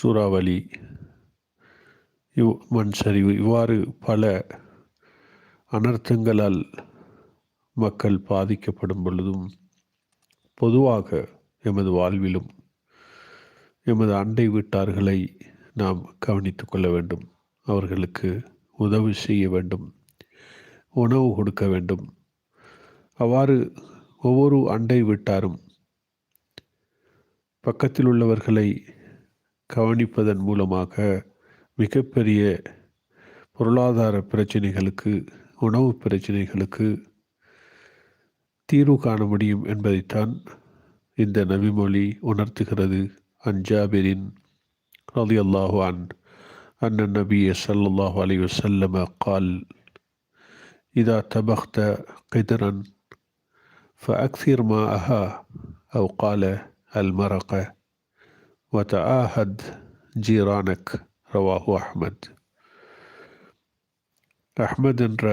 சூறாவளி. இவ் மண் சரிவு. இவ்வாறு பல அனர்த்தங்களால் மக்கள் பாதிக்கப்படும் பொழுதும் பொதுவாக எமது வாழ்விலும் எமது அண்டை வீட்டார்களை நாம் கவனித்து கொள்ள வேண்டும். அவர்களுக்கு உதவி செய்ய வேண்டும். உணவு கொடுக்க வேண்டும். அவ்வாறு ஒவ்வொரு அண்டை வீட்டாரும் பக்கத்தில் உள்ளவர்களை கவனிப்பதன் மூலமாக மிகப்பெரிய பொருளாதார பிரச்சனைகளுக்கு உணவு பிரச்சனைகளுக்கு தீர்வு காண முடியும் என்பதைத்தான் இந்த நபிமொழி உணர்த்துகிறது. அஞ்சாபிரின் ரதி அல்லாஹு அன் அண்ணன் நபி சல்லாஹு அலி வசல்லம கால் இதா தபக்த கிதரன் ஃபஅக்சிர் மா அஹா அவ் கால அல் மரக وتعاهد جيرانك رواه أحمد அஹ்மத் என்ற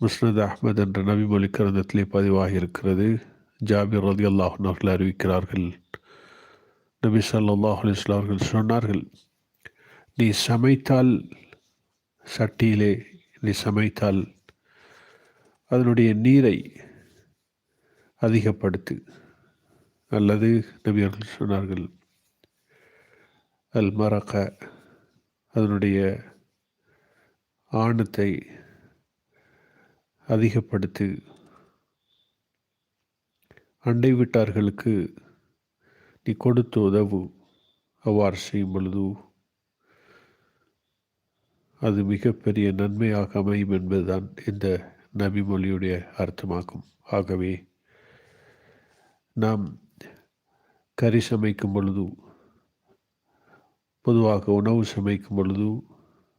முஸ்னத் அஹ்மத் என்ற நபிமொழி கிரந்தத்திலே பதிவாகி இருக்கிறது ஜாபிர் ரதி அல்லாஹன் அவர்கள் அறிவிக்கிறார்கள் நபி சல்லாஹ் அலிஸ்லாம் அவர்கள் சொன்னார்கள் நீ சமைத்தால் சட்டியிலே நீ சமைத்தால் அதனுடைய நீரை அதிகப்படுத்து அல்லது நபி அவர்கள் சொன்னார்கள் அல் மரக்க அதனுடைய ஆணத்தை அதிகப்படுத்தி. அண்டை வீட்டார்களுக்கு நீ கொடுத்து உதவு அவ்வாறு செய்யும் பொழுது அது மிகப்பெரிய நன்மையாக அமையும் என்பதுதான் இந்த நபிமொழியுடைய அர்த்தமாகும். ஆகவே நாம் கறி சமைக்கும் பொழுது பொதுவாக உணவு சமைக்கும் பொழுது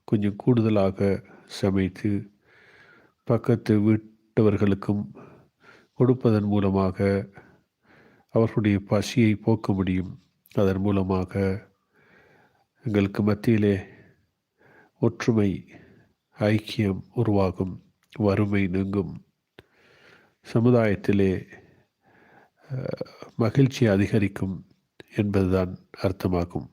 கொஞ்சம் கூடுதலாக சமைத்து பக்கத்து வீட்டவர்களுக்கும் கொடுப்பதன் மூலமாக அவர்களுடைய பசியை போக்க முடியும். அதன் மூலமாக எங்களுக்கு மத்தியிலே ஒற்றுமை ஐக்கியம் உருவாகும் வறுமை நீங்கும். சமுதாயத்திலே மகிழ்ச்சி அதிகரிக்கும் என்பதுதான் அர்த்தமாகும்.